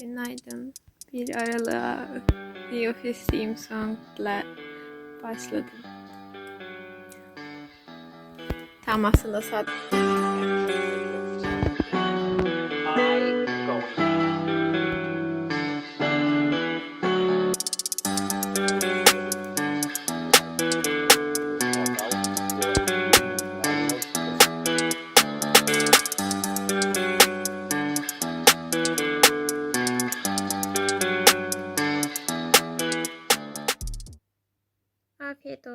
Günaydın. Bir aralığa The Office Theme Song'la başladım. Tam aslında saat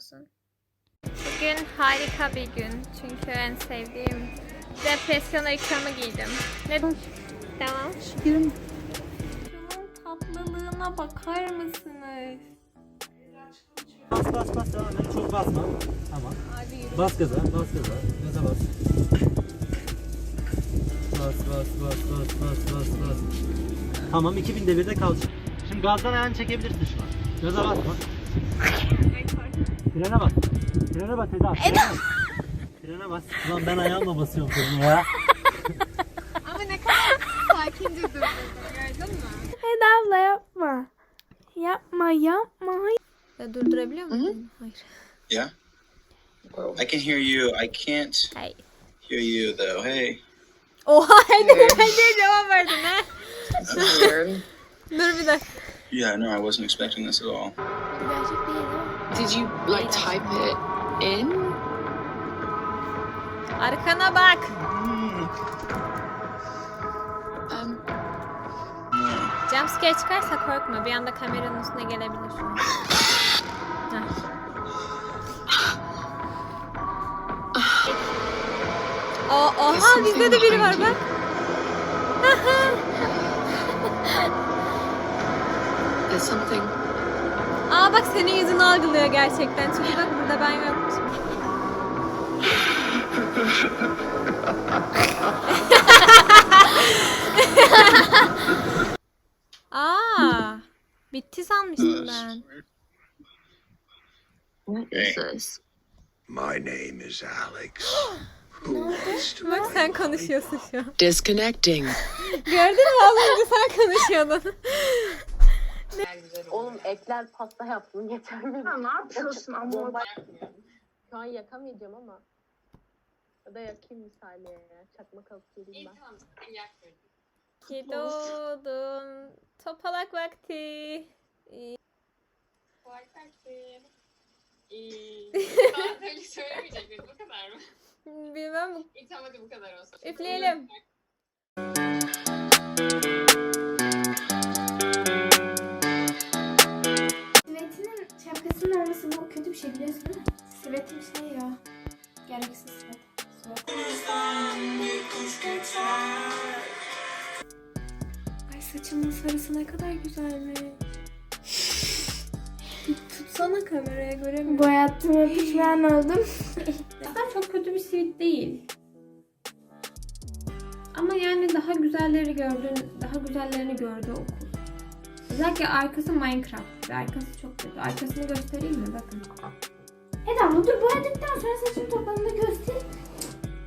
olsun. Bugün harika bir gün. Çünkü en sevdiğim depresyon ekranı giydim. Ne? Tamam. Girin. Şunun tatlılığına bakar mısınız? Bas bas bas devam et. Çok basma. Tamam. Bas gaza, bas gaza. Gaza bas. Bas bas bas bas bas bas bas. Tamam 2000 devirde kal. Şimdi gazdan ayağını çekebilirsin şu an. Gaza basma. Frene bas. Frene bas Eda. Frene bas. Frene bas. Ulan ben ayağımla basıyorum freni ya. Ama ne kadar sakince durdurdum gördün mü? Eda abla yapma. Yapma yapma. Ya durdurabiliyor musun? Hayır. Yeah. I can hear you. I can't Hayır. hear you though. Hey. Oha Ede bence cevap verdin ha. That's weird. Dur bir dakika. Yeah, no, I wasn't expecting this at all. Gerçek değil değil mi? Did you like type it in? Arkana bak. Um, Jumpscare çıkarsa korkma. Bir anda kameranın üstüne gelebilir. O, oha bizde de biri var bak. there's something. Aa bak senin yüzünü algılıyor gerçekten. Çünkü bak burada ben yokmuşum. Aa, bitti sanmıştım ben. What is this? My name is Alex. Bak sen konuşuyorsun şu an. Disconnecting. Gördün mü az önce sen konuşuyordun. Oğlum ekler pasta yaptım yeter mi? Ya ne yapıyorsun ama Bomba Şu an yakamayacağım ama. Ya da yakayım bir saniye ya. Çakmak alıp geleyim ben. Ki doğdun. Topalak vakti. Daha öyle söylemeyecek miyiz? Bu kadar mı? Bilmem bu. İyi tamam hadi bu kadar olsun. Üfleyelim. Olması bu kötü bir şey biliyorsun değil mi? Sivetim şey ya. Gereksiz sivet. Sivet. Ay saçımın sarısı ne kadar güzelmiş. Tutsana kameraya göremiyorum. Boyattığıma pişman oldum. Aslında çok kötü bir sivit değil. Ama yani daha güzelleri gördün, daha güzellerini gördü okul. Özellikle arkası Minecraft. Arkası çok kötü. Arkasını göstereyim mi? Bakın. Eda dur boyadıktan sonra saçını topladığında göster.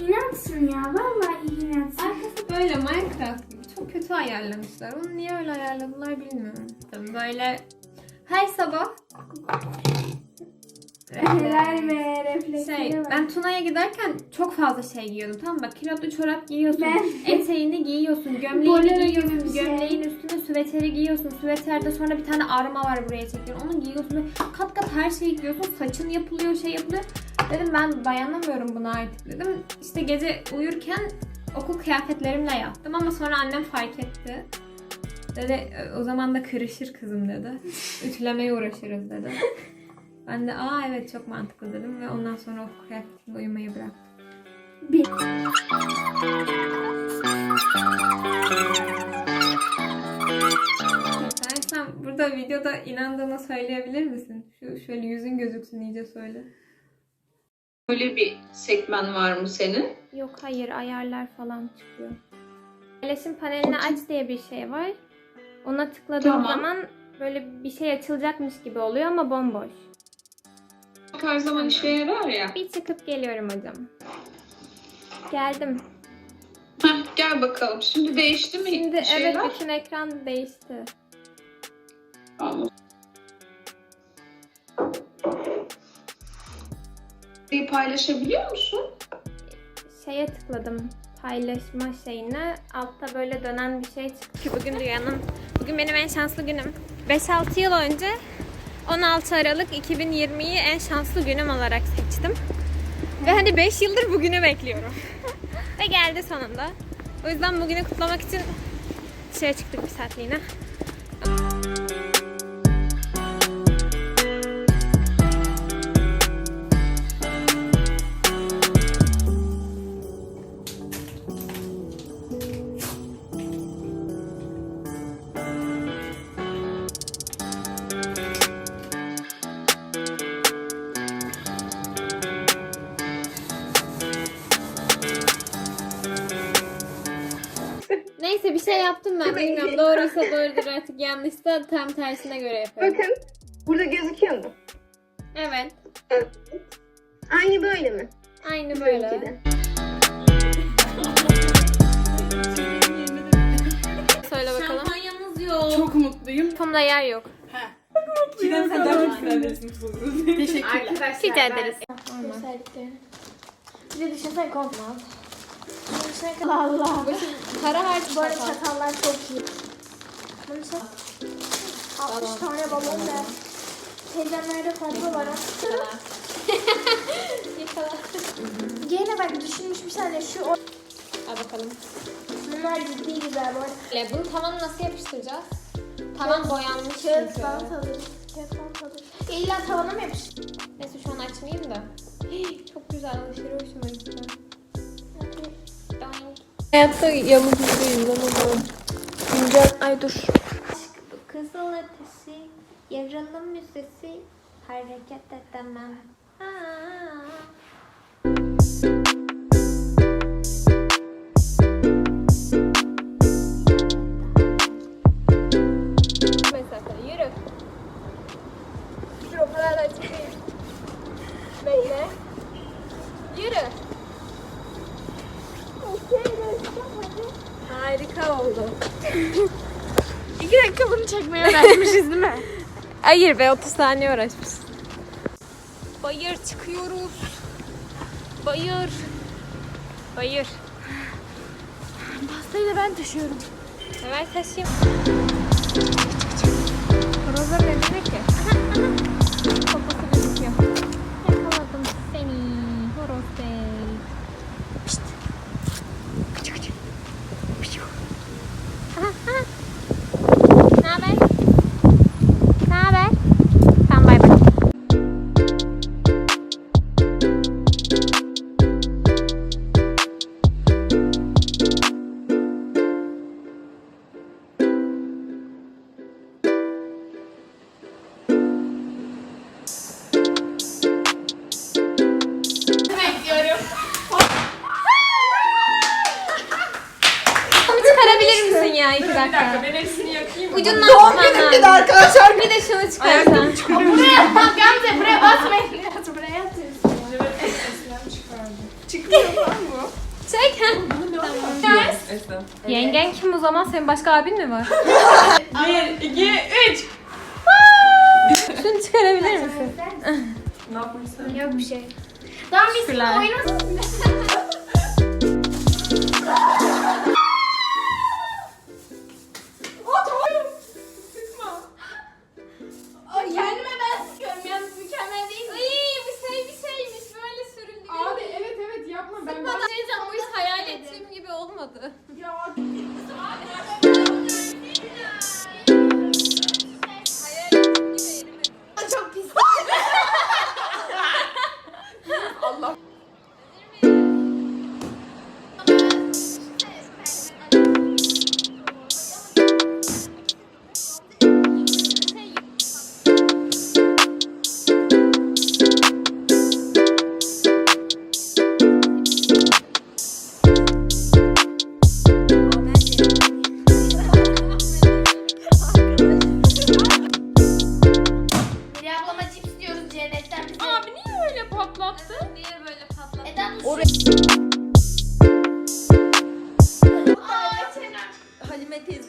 İnansın ya. Vallahi inansın. Arkası böyle Minecraft. Çok kötü ayarlamışlar. Onu niye öyle ayarladılar bilmiyorum. Böyle her sabah Helal be refleksine şey, bak. ben Tuna'ya giderken çok fazla şey giyiyordum tamam mı? Bak kilotlu çorap giyiyorsun, Ben- eteğini giyiyorsun, gömleğini Bolero gibi giyiyorsun, bir şey. gömleğin üstüne süveteri giyiyorsun, süveterde sonra bir tane arma var buraya çekiyorsun, onu giyiyorsun kat kat her şeyi giyiyorsun, saçın yapılıyor, şey yapılıyor. Dedim ben dayanamıyorum buna artık dedim. İşte gece uyurken okul kıyafetlerimle yattım ama sonra annem fark etti. Dedi "E, o zaman da kırışır kızım dedi. Ütülemeye uğraşırız dedi. Ben de aa evet çok mantıklı dedim ve ondan sonra okul kıyafetimle uyumayı bıraktım. Bir. Sen, burada videoda inandığına söyleyebilir misin? Şu şöyle yüzün gözüksün iyice söyle. Öyle bir sekmen var mı senin? Yok hayır ayarlar falan çıkıyor. Paylaşım panelini aç diye bir şey var. Ona tıkladığım Tamam. zaman böyle bir şey açılacakmış gibi oluyor ama bomboş. Her zaman işe yarar ya. Bir çıkıp geliyorum hocam. Geldim. Heh, gel bakalım. Şimdi değişti mi Şimdi şeyler? evet bütün ekran değişti. Anladım. Bir paylaşabiliyor musun? Şeye tıkladım paylaşma şeyine. Altta böyle dönen bir şey çıktı. Bugün dünyanın, bugün benim en şanslı günüm. 5-6 yıl önce 16 Aralık 2020'yi en şanslı günüm olarak seçtim. Ve hani 5 yıldır bugünü bekliyorum. Ve geldi sonunda. O yüzden bugünü kutlamak için dışarı çıktık bir saatliğine. Şey yaptım ben. Bilmiyorum doğruysa doğrudur artık yanlışsa tam tersine göre yapıyorum. Bakın burada gözüküyor mu? Evet. Aynı böyle mi? Aynı böyle. De. Söyle bakalım. Şampanyanız yok. Çok mutluyum. Kafamda yer yok. Arkadaşlar Rica ederiz. Bir de düşünsene korkmaz. Allah Allah. Para harç Bu arada çatallar çok iyi. Bunu çek. 60 tane balon ver. Teyzemlerde fazla var. Gene bak düşünmüş bir tane şu. Al bakalım. Bunlar ciddi güzel bu arada. Öyle, Bunu tavanı nasıl yapıştıracağız? Tavan boyanmış çünkü. Kağıt alır. Ya illa tavana mı yapıştır? Neyse şu an açmayayım da. Çok güzel aşırı hoşuma gitti. Hayatta yamuk yüzlüyüm ama Güncel, ay dur. Kızıl ötesi, yaralı müzesi, hareket edemem. Ha. Hayır be 30 saniye uğraşmışız. Bayır çıkıyoruz. Bayır. Bayır. Pastayı da ben taşıyorum. Hemen taşıyayım. Horozlar ne demek ki? çıkarabilir misin ya iki dakika? Bir dakika ben hepsini yakayım. Ucundan Doğum günüm bir arkadaşlar. Bir de şunu çıkarsan. Buraya bak Gamze buraya basmayın. Biraz buraya atıyorsun. Çek. tamam. Yengen kim o zaman? Senin başka abin mi var? Bir, iki, üç. Şunu çıkarabilir misin? Yok bir şey. Tamam biz şimdi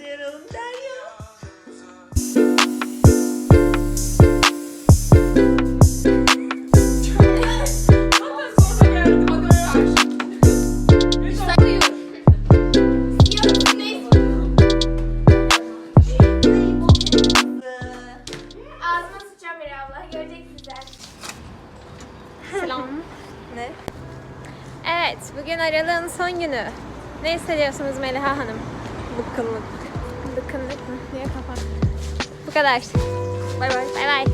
ayıralım Derya. ne? Evet, bugün aralığın son günü. Ne hissediyorsunuz Meliha Hanım? Bıkkınlık. Bıkkınlık mı? Niye kapat? Bu kadar. Bay bay. Bay bay.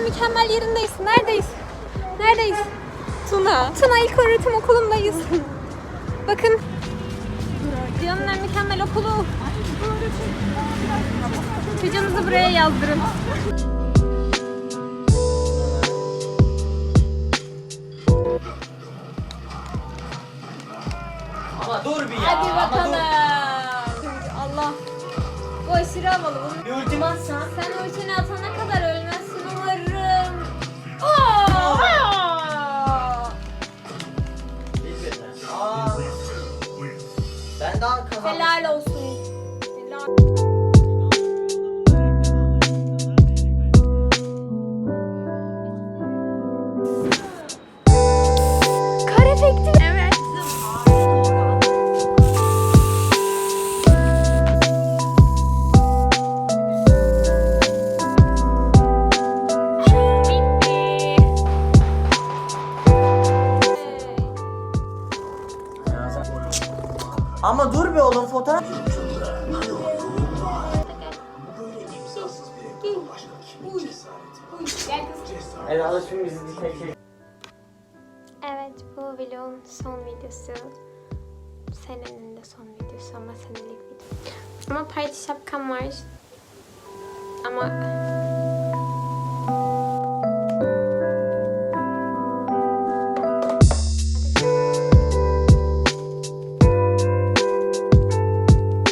En mükemmel yerindeyiz. Neredeyiz? Neredeyiz? Tuna. Tuna İlk Öğretim Okulu'ndayız. Bakın. Dünyanın en mükemmel okulu. Çocuğunuzu buraya yazdırın. Ama dur bir ya. Hadi ama bakalım. Allah. Aşırı havalı. Bunu Bir ultim at. sen ultini atana kadar ölmezsin Evet bu vlogun son videosu. Senenin de son videosu ama senelik video. Ama parti şapkam var. Ama...